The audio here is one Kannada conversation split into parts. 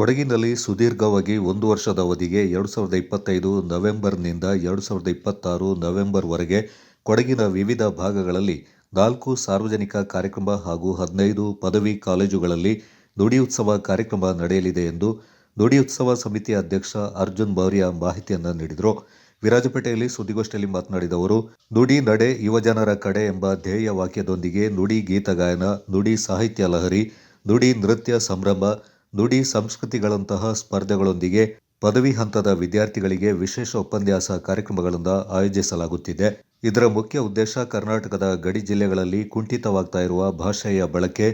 ಕೊಡಗಿನಲ್ಲಿ ಸುದೀರ್ಘವಾಗಿ ಒಂದು ವರ್ಷದ ಅವಧಿಗೆ ಎರಡು ಸಾವಿರದ ಇಪ್ಪತ್ತೈದು ನವೆಂಬರ್ನಿಂದ ಎರಡು ಸಾವಿರದ ಇಪ್ಪತ್ತಾರು ನವೆಂಬರ್ವರೆಗೆ ಕೊಡಗಿನ ವಿವಿಧ ಭಾಗಗಳಲ್ಲಿ ನಾಲ್ಕು ಸಾರ್ವಜನಿಕ ಕಾರ್ಯಕ್ರಮ ಹಾಗೂ ಹದಿನೈದು ಪದವಿ ಕಾಲೇಜುಗಳಲ್ಲಿ ನುಡಿ ಉತ್ಸವ ಕಾರ್ಯಕ್ರಮ ನಡೆಯಲಿದೆ ಎಂದು ನುಡಿ ಉತ್ಸವ ಸಮಿತಿ ಅಧ್ಯಕ್ಷ ಅರ್ಜುನ್ ಮೌರ್ಯ ಮಾಹಿತಿಯನ್ನು ನೀಡಿದರು. ವಿರಾಜಪೇಟೆಯಲ್ಲಿ ಸುದ್ದಿಗೋಷ್ಠಿಯಲ್ಲಿ ಮಾತನಾಡಿದ ಅವರು, ನುಡಿ ನಡೆ ಯುವಜನರ ಕಡೆ ಎಂಬ ಧ್ಯೇಯ ವಾಕ್ಯದೊಂದಿಗೆ ನುಡಿ ಗೀತಗಾಯನ ನುಡಿ ಸಾಹಿತ್ಯ ಲಹರಿ, ನುಡಿ ನೃತ್ಯ ಸಂಭ್ರಮ ನುಡಿ ಸಂಸ್ಕೃತಿಗಳಂತಹ ಸ್ಪರ್ಧೆಗಳೊಂದಿಗೆ ಪದವಿ ಹಂತದ ವಿದ್ಯಾರ್ಥಿಗಳಿಗೆ ವಿಶೇಷ ಉಪನ್ಯಾಸ ಕಾರ್ಯಕ್ರಮಗಳಿಂದ ಆಯೋಜಿಸಲಾಗುತ್ತಿದೆ. ಇದರ ಮುಖ್ಯ ಉದ್ದೇಶ ಕರ್ನಾಟಕದ ಗಡಿ ಜಿಲ್ಲೆಗಳಲ್ಲಿ ಕುಂಠಿತವಾಗ್ತಾ ಇರುವ ಭಾಷೆಯ ಬಳಕೆ,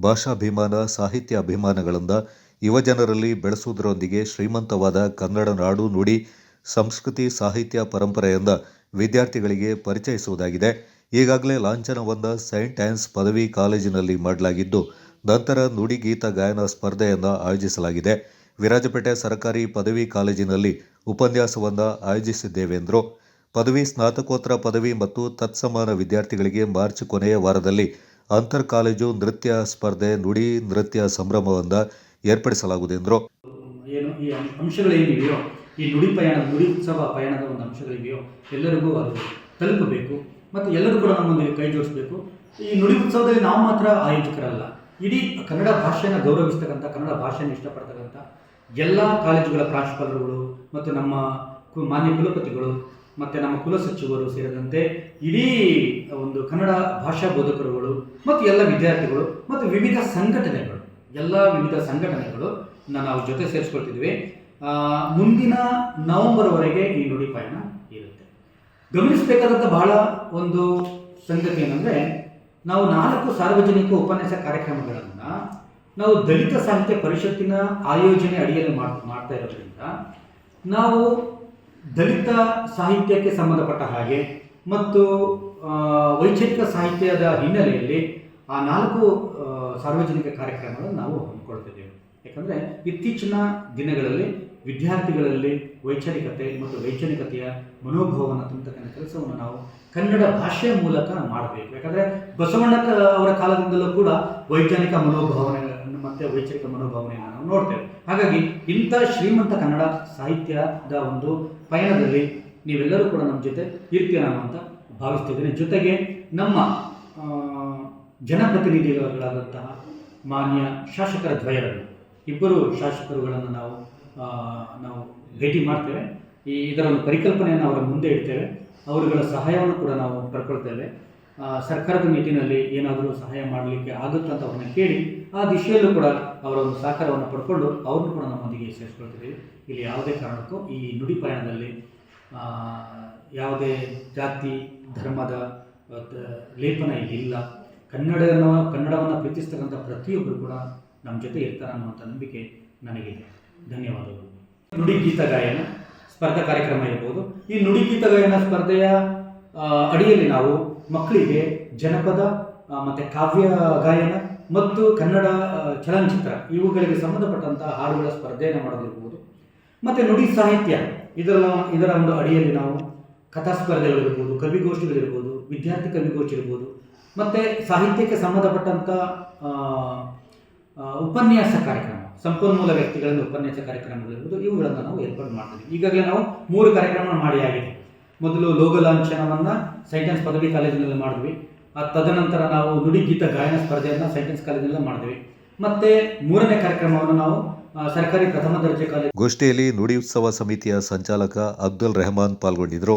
ಭಾಷಾಭಿಮಾನ, ಸಾಹಿತ್ಯ ಅಭಿಮಾನಗಳಿಂದ ಯುವಜನರಲ್ಲಿ ಬೆಳೆಸುವುದರೊಂದಿಗೆ ಶ್ರೀಮಂತವಾದ ಕನ್ನಡ ನಾಡು ನುಡಿ, ಸಂಸ್ಕೃತಿ, ಸಾಹಿತ್ಯ ಪರಂಪರೆಯಿಂದ ವಿದ್ಯಾರ್ಥಿಗಳಿಗೆ ಪರಿಚಯಿಸುವುದಾಗಿದೆ. ಈಗಾಗಲೇ ಲಾಂಛನವನ್ನು ಸೈಂಟ್ ಆ್ಯನ್ಸ್ ಪದವಿ ಕಾಲೇಜಿನಲ್ಲಿ ಮಾಡಲಾಗಿದ್ದು ನಂತರ ನುಡಿಗೀತ ಗಾಯನ ಸ್ಪರ್ಧೆಯನ್ನು ಆಯೋಜಿಸಲಾಗಿದೆ. ವಿರಾಜಪೇಟೆ ಸರ್ಕಾರಿ ಪದವಿ ಕಾಲೇಜಿನಲ್ಲಿ ಉಪನ್ಯಾಸವನ್ನು ಆಯೋಜಿಸಿದ್ದೇವೆ ಎಂದರು ಪದವಿ ಸ್ನಾತಕೋತ್ತರ ಪದವಿ ಮತ್ತು ತತ್ಸಮಾನ ವಿದ್ಯಾರ್ಥಿಗಳಿಗೆ ಮಾರ್ಚ್ ಕೊನೆಯ ವಾರದಲ್ಲಿ ಅಂತರ್ ಕಾಲೇಜು ನೃತ್ಯ ಸ್ಪರ್ಧೆ, ನುಡಿ ನೃತ್ಯ ಸಂಭ್ರಮವನ್ನು ಏರ್ಪಡಿಸಲಾಗುವುದು ಎಂದರು ಏನು, ಈ ಅಂಶಗಳೇನಿವೆಯೋ, ಈ ನುಡಿ ಪಯಣ, ನುಡಿ ಉತ್ಸವ ಪಯಣದ ಒಂದು ಅಂಶಗಳಿವೆಯೋ, ಎಲ್ಲರಿಗೂ ಅದು ತಲುಪಬೇಕು. ಮತ್ತು ಎಲ್ಲರೂ ಕೂಡ ನಮ್ಮೊಂದಿಗೆ ಕೈ ಜೋಡಿಸಬೇಕು. ಈ ನುಡಿ ಉತ್ಸವದಲ್ಲಿ ನಾವು ಮಾತ್ರ ಆಯೋಜಕರಲ್ಲ. ಇಡೀ ಕನ್ನಡ ಭಾಷೆಯನ್ನು ಗೌರವಿಸ್ತಕ್ಕಂಥ, ಕನ್ನಡ ಭಾಷೆಯನ್ನು ಇಷ್ಟಪಡ್ತಕ್ಕಂಥ ಎಲ್ಲ ಕಾಲೇಜುಗಳ ಪ್ರಾಂಶುಪಾಲರುಗಳು ಮತ್ತು ನಮ್ಮ ಮಾನ್ಯ ಕುಲಪತಿಗಳು ಮತ್ತು ನಮ್ಮ ಕುಲಸಚಿವರು ಸೇರಿದಂತೆ ಇಡೀ ಒಂದು ಕನ್ನಡ ಭಾಷಾ ಬೋಧಕರುಗಳು ಮತ್ತು ಎಲ್ಲ ವಿದ್ಯಾರ್ಥಿಗಳು ಮತ್ತು ವಿವಿಧ ಸಂಘಟನೆಗಳು, ಎಲ್ಲ ವಿವಿಧ ಸಂಘಟನೆಗಳು ನಾವು ಜೊತೆ ಸೇರಿಸ್ಕೊಳ್ತಿದ್ವಿ. ಮುಂದಿನ ನವೆಂಬರ್ವರೆಗೆ ಈ ನುಡಿ ಇರುತ್ತೆ. ಗಮನಿಸಬೇಕಾದಂಥ ಬಹಳ ಒಂದು ಸಂಗತಿ ಏನಂದರೆ ನಾವು ನಾಲ್ಕು ಸಾರ್ವಜನಿಕ ಉಪನ್ಯಾಸ ಕಾರ್ಯಕ್ರಮಗಳನ್ನು ನಾವು ದಲಿತ ಸಾಹಿತ್ಯ ಪರಿಷತ್ತಿನ ಆಯೋಜನೆ ಅಡಿಯಲ್ಲಿ ಮಾಡ್, ಮಾಡ್ತಾ ಇರೋದ್ರಿಂದ ನಾವು ದಲಿತ ಸಾಹಿತ್ಯಕ್ಕೆ ಸಂಬಂಧಪಟ್ಟ ಹಾಗೆ ಮತ್ತು ವೈಚಾರಿಕ ಸಾಹಿತ್ಯದ ಹಿನ್ನೆಲೆಯಲ್ಲಿ ಆ ನಾಲ್ಕು ಸಾರ್ವಜನಿಕ ಕಾರ್ಯಕ್ರಮಗಳನ್ನು ನಾವು ಹಮ್ಮಿಕೊಳ್ತಿದ್ದೇವೆ ಯಾಕಂದರೆ ಇತ್ತೀಚಿನ ದಿನಗಳಲ್ಲಿ ವಿದ್ಯಾರ್ಥಿಗಳಲ್ಲಿ ವೈಚಾರಿಕತೆ ಮತ್ತು ವೈಚಾರಿಕತೆಯ ಮನೋಭಾವವನ್ನು ತುಂಬತಕ್ಕಂಥ ಕೆಲಸವನ್ನು ನಾವು ಕನ್ನಡ ಭಾಷೆಯ ಮೂಲಕ ಮಾಡಬೇಕು. ಯಾಕಂದರೆ ಬಸವಣ್ಣ ಅವರ ಕಾಲದಿಂದಲೂ ಕೂಡ ವೈಜ್ಞಾನಿಕ ಮನೋಭಾವನೆ ಮತ್ತು ವೈಚಾರಿಕ ಮನೋಭಾವನೆಯನ್ನು ನಾವು ನೋಡ್ತೇವೆ. ಹಾಗಾಗಿ ಇಂಥ ಶ್ರೀಮಂತ ಕನ್ನಡ ಸಾಹಿತ್ಯದ ಒಂದು ಪಯಣದಲ್ಲಿ ನೀವೆಲ್ಲರೂ ಕೂಡ ನಮ್ಮ ಜೊತೆ ಇರ್ತೀರ ಅಂತ ಭಾವಿಸ್ತಿದ್ದೇನೆ. ಜೊತೆಗೆ ನಮ್ಮ ಜನಪ್ರತಿನಿಧಿಗಳಾದಂತಹ ಮಾನ್ಯ ಶಾಸಕರ ದ್ವಯರನ್ನು, ಇಬ್ಬರು ಶಾಸಕರುಗಳನ್ನು ನಾವು ನಾವು ಭೇಟಿ ಮಾಡ್ತೇವೆ. ಈ ಇದರ ಒಂದು ಪರಿಕಲ್ಪನೆಯನ್ನು ಅವರ ಮುಂದೆ ಇಡ್ತೇವೆ. ಅವರುಗಳ ಸಹಾಯವನ್ನು ಕೂಡ ನಾವು ಪಡ್ಕೊಳ್ತೇವೆ. ಸರ್ಕಾರದ ನಿಟ್ಟಿನಲ್ಲಿ ಏನಾದರೂ ಸಹಾಯ ಮಾಡಲಿಕ್ಕೆ ಆಗುತ್ತಾ ಅಂತ ಅವ್ರನ್ನ ಕೇಳಿ, ಆ ದಿಶೆಯಲ್ಲೂ ಕೂಡ ಅವರ ಒಂದು ಸಹಕಾರವನ್ನು ಪಡ್ಕೊಂಡು ಅವ್ರನ್ನು ಕೂಡ ನಮ್ಮೊಂದಿಗೆ ಸೇರಿಸ್ಕೊಳ್ತಿದ್ದೀವಿ ಇಲ್ಲಿ ಯಾವುದೇ ಕಾರಣಕ್ಕೂ ಈ ನುಡಿ ಪಯಣದಲ್ಲಿ ಯಾವುದೇ ಜಾತಿ, ಧರ್ಮದ ಲೇಪನ ಇಲ್ಲ. ಕನ್ನಡವನ್ನು ಕನ್ನಡವನ್ನು ಪ್ರೀತಿಸ್ತಕ್ಕಂಥ ಪ್ರತಿಯೊಬ್ಬರು ಕೂಡ ನಮ್ಮ ಜೊತೆ ಇರ್ತಾರೆ ಅನ್ನುವಂಥ ನಂಬಿಕೆ ನನಗಿದೆ. ಧನ್ಯವಾದಗಳು. ನುಡಿ ಗೀತ ಗಾಯನ ಸ್ಪರ್ಧಾ ಕಾರ್ಯಕ್ರಮ ಇರ್ಬೋದು. ಈ ನುಡಿ ಗೀತ ಗಾಯನ ಸ್ಪರ್ಧೆಯ ಅಡಿಯಲ್ಲಿ ನಾವು ಮಕ್ಕಳಿಗೆ ಜನಪದ ಮತ್ತು ಕಾವ್ಯ ಗಾಯನ ಮತ್ತು ಕನ್ನಡ ಚಲನಚಿತ್ರ ಇವುಗಳಿಗೆ ಸಂಬಂಧಪಟ್ಟಂತಹ ಹಾಡುಗಳ ಸ್ಪರ್ಧೆಯನ್ನು ಮಾಡೋದಿರ್ಬೋದು. ಮತ್ತು ನುಡಿ ಸಾಹಿತ್ಯ ಇದರ ಇದರ ಒಂದು ಅಡಿಯಲ್ಲಿ ನಾವು ಕಥಾ ಸ್ಪರ್ಧೆಗಳಿರ್ಬೋದು ಕವಿಗೋಷ್ಠಿಗಳಿರ್ಬೋದು, ವಿದ್ಯಾರ್ಥಿ ಕವಿಗೋಷ್ಠಿ ಇರ್ಬೋದು ಮತ್ತು ಸಾಹಿತ್ಯಕ್ಕೆ ಸಂಬಂಧಪಟ್ಟಂಥ ಉಪನ್ಯಾಸ ಕಾರ್ಯಕ್ರಮ ಸಂಪನ್ಮೂಲ ವ್ಯಕ್ತಿಗಳಿಂದ ಉಪನ್ಯಾಸ ಕಾರ್ಯಕ್ರಮಗಳಿರ್ಬೋದು ಇವುಗಳನ್ನು ನಾವು ಏರ್ಪಾಡು ಮಾಡ್ತೀವಿ. ಈಗಾಗಲೇ ನಾವು ಮೂರು ಕಾರ್ಯಕ್ರಮ ಮಾಡಿ ಆಗಿದೆ ಮೊದಲು ಲೋಗ ಲಾಂಛನವನ್ನು ಪದವಿ ಕಾಲೇಜಿನಲ್ಲಿ ಮಾಡಿದ್ವಿ. ಆ ತದನಂತರ ನಾವು ನುಡಿ ಗೀತ ಗಾಯನ ಸ್ಪರ್ಧೆಯನ್ನು ಸೈನ್ಸ್ ಕಾಲೇಜಿನಲ್ಲಿ ಮಾಡಿದ್ವಿ. ಮತ್ತು ಮೂರನೇ ಕಾರ್ಯಕ್ರಮವನ್ನು ನಾವು ಸರ್ಕಾರಿ ಪ್ರಥಮ ದರ್ಜೆ ಕಾಲೇಜು ಗೋಷ್ಠಿಯಲ್ಲಿ ನುಡಿ ಉತ್ಸವ ಸಮಿತಿಯ ಸಂಚಾಲಕ ಅಬ್ದುಲ್ ರೆಹಮಾನ್ ಪಾಲ್ಗೊಂಡಿದ್ದರು.